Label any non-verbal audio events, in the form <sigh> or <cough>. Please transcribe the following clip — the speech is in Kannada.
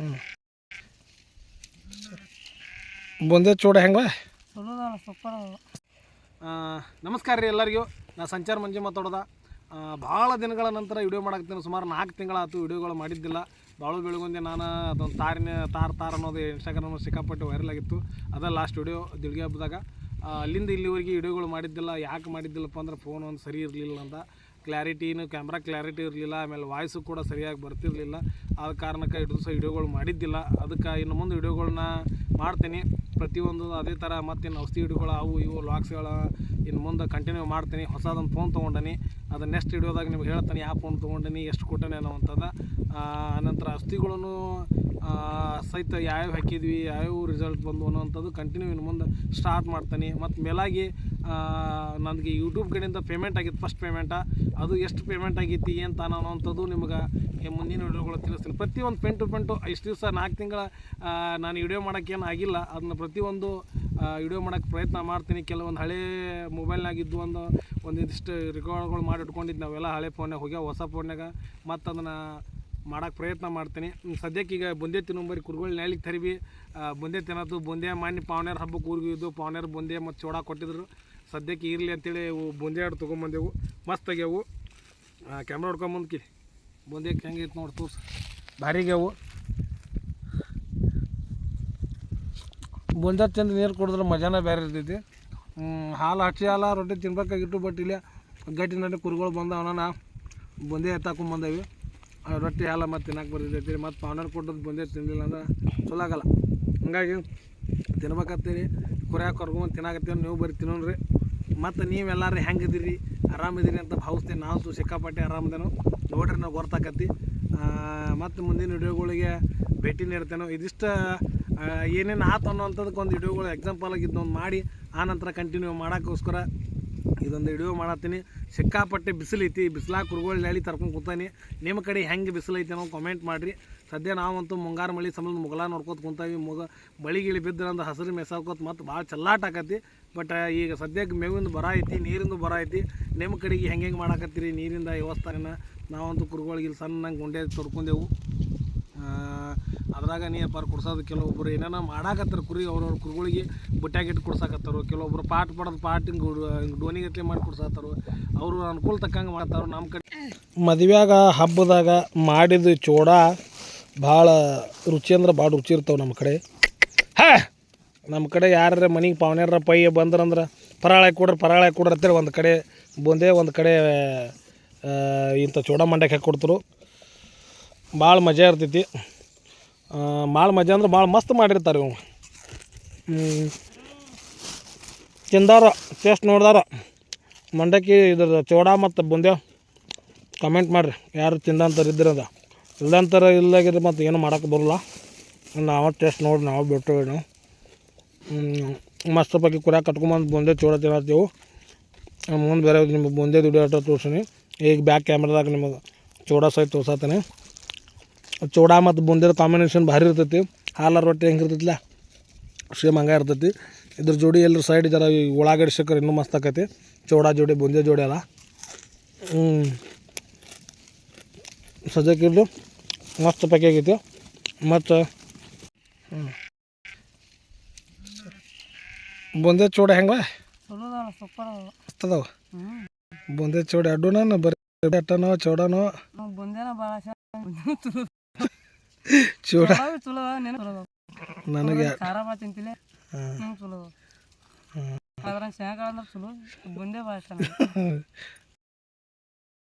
ಹ್ಞೂ ಬುಂದೆ ಚೂಡ ಹೆಂಗ? ನಮಸ್ಕಾರ ರೀ ಎಲ್ಲರಿಗೂ. ನಾ ಸಂಚಾರ ಮಂಜು ಮಾತಾಡೋದ. ಭಾಳ ದಿನಗಳ ನಂತರ ವಿಡಿಯೋ ಮಾಡಾಕ್ತೀನಿ ಸುಮಾರು ನಾಲ್ಕು ತಿಂಗಳಾಯ್ತು ವಿಡಿಯೋಗಳು ಮಾಡಿದ್ದಿಲ್ಲ. ಭಾಳ ಬೆಳಗೊಂದೆ ನಾನು ಅದೊಂದು ತಾರಿನ ತಾರ್ ತಾರ್ ಅನ್ನೋದು ಇನ್ಸ್ಟಾಗ್ರಾಮ್ ಸಿಕ್ಕಾಪಟ್ಟೆ ವೈರಲ್ ಆಗಿತ್ತು. ಅದೇ ಲಾಸ್ಟ್ ವಿಡಿಯೋ ದಿಳ್ಗೆ ಹಬ್ಬದಾಗ ಅಲ್ಲಿಂದ ಇಲ್ಲಿವರೆಗೆ ವಿಡಿಯೋಗಳು ಮಾಡಿದ್ದಿಲ್ಲ. ಯಾಕೆ ಮಾಡಿದ್ದಿಲ್ಲಪ್ಪ ಅಂದ್ರೆ ಫೋನ್ ಒಂದು ಸರಿ ಇರಲಿಲ್ಲ ಅಂತ. ಕ್ಲಾರಿಟಿನು ಕ್ಯಾಮ್ರಾ ಕ್ಲಾರಿಟಿ ಇರಲಿಲ್ಲ, ಆಮೇಲೆ ವಾಯ್ಸು ಕೂಡ ಸರಿಯಾಗಿ ಬರ್ತಿರಲಿಲ್ಲ. ಆದ ಕಾರಣಕ್ಕೆ ಇಟ್ಟು ದಿವಸ ವಿಡಿಯೋಗಳು ಮಾಡಿದ್ದಿಲ್ಲ. ಅದಕ್ಕೆ ಇನ್ನು ಮುಂದೆ ವಿಡಿಯೋಗಳನ್ನ ಮಾಡ್ತೀನಿ. ಪ್ರತಿಯೊಂದು ಅದೇ ಥರ ಮತ್ತಿನ್ನು ಔಷಧಿ ವಿಡಿಯೋಗಳು ಅವು ಇವು ಲಾಕ್ಸ್ಗಳು ಇನ್ನು ಮುಂದೆ ಕಂಟಿನ್ಯೂ ಮಾಡ್ತೀನಿ. ಹೊಸದೊಂದು ಫೋನ್ ತೊಗೊಂಡನಿ. ಅದು ನೆಕ್ಸ್ಟ್ ವಿಡಿಯೋದಾಗ ನಿಮ್ಗೆ ಹೇಳ್ತಾನೆ, ಯಾವ ಫೋನ್ ತೊಗೊಂಡನಿ, ಎಷ್ಟು ಕೊಟ್ಟನೆ ಅನ್ನೋವಂಥದ್ದು. ಅನಂತರ ಔಷಧಿಗಳನ್ನು ಸಹಿತ ಯಾವ್ಯಾವ ಹಾಕಿದ್ವಿ, ಯಾವ್ಯಾವ ರಿಸಲ್ಟ್ ಬಂದು ಅನ್ನೋಂಥದ್ದು ಕಂಟಿನ್ಯೂ ಇನ್ನು ಮುಂದೆ ಸ್ಟಾರ್ಟ್ ಮಾಡ್ತೀನಿ. ಮತ್ತು ಮೇಲಾಗಿ ನನಗೆ ಯೂಟ್ಯೂಬ್ ಕಡೆಯಿಂದ ಪೇಮೆಂಟ್ ಆಗಿತ್ತು ಫಸ್ಟ್ ಪೇಮೆಂಟ ಅದು ಎಷ್ಟು ಪೇಮೆಂಟ್ ಆಗೈತಿ, ಏನು ತಾನು ಅನ್ನೋವಂಥದ್ದು ನಿಮ್ಗೆ ಮುಂದಿನ ವಿಡಿಯೋಗಳು ತಿಳಿಸ್ತೀನಿ. ಪ್ರತಿಯೊಂದು ಪೆನ್ ಟು ಪೆಂಟು ಇಷ್ಟು ದಿವಸ ನಾಲ್ಕು ತಿಂಗಳ ನಾನು ವಿಡಿಯೋ ಮಾಡೋಕ್ಕೇನು ಆಗಿಲ್ಲ. ಅದನ್ನ ಪ್ರತಿಯೊಂದು ವಿಡಿಯೋ ಮಾಡೋಕ್ಕೆ ಪ್ರಯತ್ನ ಮಾಡ್ತೀನಿ. ಕೆಲವೊಂದು ಹಳೆ ಮೊಬೈಲ್ನಾಗಿದ್ದು ಒಂದು, ಒಂದಿಷ್ಟು ರೆಕಾರ್ಡ್ಗಳು ಮಾಡಿ ಇಟ್ಕೊಂಡಿದ್ದು ನಾವೆಲ್ಲ ಹಳೆ ಫೋನ್ಯಾಗ ಹೋಗ್ಯಾವ, ಹೊಸ ಫೋನ್ಯಾಗ ಮತ್ತು ಅದನ್ನು ಮಾಡಕ್ಕೆ ಪ್ರಯತ್ನ ಮಾಡ್ತೀನಿ. ಸದ್ಯಕ್ಕೆ ಈಗ ಬುಂದೆ ತಿನ್ನಂಬರಿ ಕುರುಗಳು ನ್ಯಾಲಿಗೆ ತರಿವಿ. ಬೊಂದೆ ತಿನ್ನೋದು, ಬುಂದೆ ಮಾನ್ಯ ಪಾವನ್ಯಾರ ಹಬ್ಬಕ್ಕೆ ಊರಿಗೆ ಇದ್ದು ಪಾವನ್ಯಾರ ಬುಂದೆ ಮತ್ತು ಚೋಡ ಕೊಟ್ಟಿದ್ರು. ಸದ್ಯಕ್ಕೆ ಇರಲಿ ಅಂತೇಳಿ ಬುಂದೆ ಎರಡು ತೊಗೊಂಬಂದೆವು. ಮಸ್ತ್ ಆಗ್ಯಾವು. ಕ್ಯಾಮ್ರಾ ಹೊಡ್ಕೊಂಬಂದ್ಕಿ ಬುಂದೆ ಹೆಂಗೈತೆ ನೋಡಿ ಭಾರಿ ಭಾರಿಗ್ಯಾವು ಬುಂದೆ ತಿಂದು ನೀರು ಕುಡಿದ್ರೆ ಮಜಾನ ಬೇರೆ ಇರ್ತೈತಿ. ಹಾಲು ಹಚ್ಚಿ ಹಾಲ, ರೊಟ್ಟಿ ತಿನ್ಬೇಕಾಗಿಟ್ಟು ಬಟ್ ಇಲ್ಲೇ ಗಟ್ಟಿ ನಡೆ ಕುರುಗಳು ಬಂದವನ ನಾ ಬುಂದೆ ಎತ್ತಾಕೊಂಬಂದೇವಿ ರೊಟ್ಟಿ ಹಾಲು ಮತ್ತು ತಿನ್ನಕ್ಕೆ ರೀ. ಮತ್ತು ಪಾವ್ನರ್ ಕೊಟ್ಟದ್ದು ಬಂದೇ ತಿನ್ನಲಿಲ್ಲ ಅಂದ್ರೆ ಚಲೋ ಆಗಲ್ಲ. ಹಂಗಾಗಿ ತಿನ್ಬೇಕತ್ತೀರಿ. ಕುರ್ಯಾಕ ಕರ್ಕೊಂಡು ತಿನ್ನಾಕತ್ತೀವಿ ನೀವು ಬರ್ರಿ ತಿನ್ನೋಣ್ರಿ ಮತ್ತು ನೀವೆಲ್ಲರೂ ಹೆಂಗಿದ್ದೀರಿ ಆರಾಮಿದ್ದೀರಿ ಅಂತ ಭಾವಿಸ್ತೀನಿ. ನಾವು ಸಿಕ್ಕಾಪಟ್ಟೆ ಆರಾಮದೇನೋ ನೋಡ್ರಿ ನಾವು ಗೊತ್ತಾಕತ್ತಿ. ಮತ್ತು ಮುಂದಿನ ವಿಡಿಯೋಗಳಿಗೆ ಭೇಟಿ ನೀಡ್ತೇನೋ. ಇದಿಷ್ಟು ಏನೇನು ಆತು ಅನ್ನೋವಂಥದ್ದಕ್ಕೆ ಒಂದು ವಿಡಿಯೋಗಳು ಎಕ್ಸಾಂಪಲ್ ಆಗಿದ್ದು ಒಂದು ಮಾಡಿ. ಆನಂತರ ಕಂಟಿನ್ಯೂ ಮಾಡೋಕ್ಕೋಸ್ಕರ ಇದೊಂದು ವಿಡಿಯೋ ಮಾಡತ್ತೀನಿ. ಸಿಕ್ಕಾಪಟ್ಟೆ ಬಿಸಿಲೈತಿ ಬಿಸಿಲಾಗ ಕುರುಗೋಳ ಹೇಳಿ ತರ್ಕೊಂಡು ಕೂತಾನೆ. ನಿಮ್ಮ ಕಡೆ ಹೆಂಗೆ ಬಿಸಿಲೈತಿ ಅನ್ನೋ ಕಾಮೆಂಟ್ ಮಾಡಿರಿ. ಸದ್ಯ ನಾವಂತೂ ಮುಂಗಾರು ಮಳೆ ಸಂಬಂಧ ಮುಗಲ ನೋಡ್ಕೊತ ಕುಂತೀವಿ. ಮುಗ ಬಳಿ ಗಿಳಿ ಬಿದ್ದಂದು ಹಸಿರು ಮೆಸಾಕೋತ ಮತ್ತು ಭಾಳ ಚಲ್ಲಾಟ ಆಕತಿ ಬಟ್ ಈಗ ಸದ್ಯಕ್ಕೆ ಮೇವಿಂದ ಬರ ಐತಿ, ನೀರಿಂದು ಬರ ಐತಿ. ನಿಮ್ಮ ಕಡೆಗೆ ಹೆಂಗೆ ಹೆಂಗೆ ಮಾಡಾಕತ್ತೀರಿ ನೀರಿಂದ ವ್ಯವಸ್ಥೆನ ನಾವಂತೂ ಕುರುಗೋಳಿಗೆ ಇಲ್ಲಿ ಸಣ್ಣಂಗೆ ಗುಂಡೆ ತೊಡ್ಕೊಂಡೆವು ಅದ್ರಾಗ ನೀ ಪಾರ್ ಕೊಡ್ಸೋದು ಕೆಲವೊಬ್ರು ಏನೇನೋ ಮಾಡಾಕತ್ತಾರ ಕುರಿ ಅವ್ರವ್ರ ಕುರಿಗಳಿಗೆ ಬುಟ್ಟ್ಯಾಗಿಟ್ಟು ಕುಡ್ಸಾಕತ್ತಾರು. ಕೆಲವೊಬ್ರು ಪಾಟ್ ಪಡೆದು ಪಾಟ್ ಹಿಂಗೆ ಡೋನಿ ಗಟ್ಲೆ ಮಾಡಿ ಕುಡ್ಸಾತಾರು ಅವರು ಅನುಕೂಲ ತಕ್ಕಂಗೆ ಮಾಡ್ತಾರ ನಮ್ಮ ಕಡೆ. ಮದುವೆಯಾಗ, ಹಬ್ಬದಾಗ ಮಾಡಿದ ಚೋಡ ಭಾಳ ರುಚಿ ಅಂದ್ರೆ ಭಾಳ ರುಚಿ ಇರ್ತಾವೆ ನಮ್ಮ ಕಡೆ. ಹಾ! ನಮ್ಮ ಕಡೆ ಯಾರ ಮನೆಗೆ ಪಾವನ್ಯಾರ ಪೈ ಬಂದ್ರಂದ್ರೆ ಪರಾಳೆ ಕೊಡ್ರಿ ಪರಾಳೆ ಕೊಡ್ರಿ ಅಂತೇಳಿ ಒಂದು ಕಡೆ ಬೂಂದೆ, ಒಂದು ಕಡೆ ಇಂಥ ಚೋಡ ಮಂಡ್ಯಕ್ಕೆ ಹಾಕಿ ಕೊಡ್ತರು. ಭಾಳ ಮಜಾ ಇರ್ತೈತಿ. ಭಾಳ ಮಜಾ ಅಂದ್ರೆ ಭಾಳ ಮಸ್ತ್ ಮಾಡಿರ್ತಾರೆ ಇವು. ತಿಂದಾರ ಟೇಸ್ಟ್ ನೋಡ್ದಾರ. ಮಂಡಕ್ಕಿ ಇದ್ರ ಚೋಡ ಮತ್ತು ಬುಂದ್ಯ? ಕಮೆಂಟ್ ಮಾಡಿರಿ. ಯಾರು ತಿಂದಂತಾರೆ ಇದ್ದಿರದ ಇಲ್ಲದಂತರ ಇಲ್ಲಾಗಿದ್ರೆ ಮತ್ತು ಏನು ಮಾಡೋಕೆ ಬರಲ್ಲ. ನಾವು ಟೇಸ್ಟ್ ನೋಡಿ, ನಾವು ಬಿಟ್ಟು ನಾವು ಮಸ್ತ್ ಪಕ್ಕಿ ಕುರ್ಯಾಗ ಕಟ್ಕೊಂಬಂದು ಬುಂದೆ ಚೋಡ ತಿನ್ನತ್ತೀವಿ ಮುಂದೆ ಬೇರೆ ನಿಮ್ಗೆ ಬುಂದೆ ದುಡಿಯೋಟ ಆಟ ತೋರ್ಸೀನಿ. ಈಗ ಬ್ಯಾಕ್ ಕ್ಯಾಮ್ರದಾಗ ನಿಮಗೆ ಚೋಡ ಸಹಿತ ತೋರ್ಸತ್ತೀನಿ ಚೋಡ ಮತ್ತು ಬೂಂದಿರ ಕಾಂಬಿನೇಷನ್ ಭಾರಿ ಇರ್ತೈತಿ. ಹಾಲ ರೊಟ್ಟಿ ಹೆಂಗೆ ಇರ್ತೈತಿಲ್ಲ ಸೇಮ್ ಹಂಗೆ ಇರ್ತೈತಿ. ಇದ್ರ ಜೋಡಿ ಎಲ್ಲರೂ ಸೈಡ್ ಜರ ಉಳ್ಳಾಗಡ್ಡಿ ಶಕ್ಕರ್ ಇನ್ನೂ ಮಸ್ತ್ ಆಕೈತಿ. ಚೌಡಾ ಜೋಡಿ ಬೂಂದಿ ಜೋಡಿ ಅಲ್ಲ. ಹ್ಞೂ ಸದ್ಯಕ್ಕೆ ಇದು ಮಸ್ತ್ ಪ್ಯಾಕೆ ಆಗೈತಿ. ಮತ್ತು ಹ್ಞೂ ಬುಂದೆ ಚೋಡ ಹೆಂಗ ಅದಾವ. ಬುಂದೆ ಚೋಡಿ ಅಡ್ಡುನ ಬರೀ ಅಟ್ಟನೋ ಚೌಡನೋ ನಾವು ಬಂದೇನ ಭಾಳ ಚಲೋ ಚೂಡ. ಚಲೋ ನೆನ ಚಲೋ ನನಗೆ ಖಾರ ಭಾಳ ತಿಂತಿಲ್ಲ. ಚಲೋ. ಅದ್ರಾಗ ಶೇಂಗಾ ಅಂದ್ರೆ ಚಲೋ ಬಂದೇ ಭಾಳ <laughs>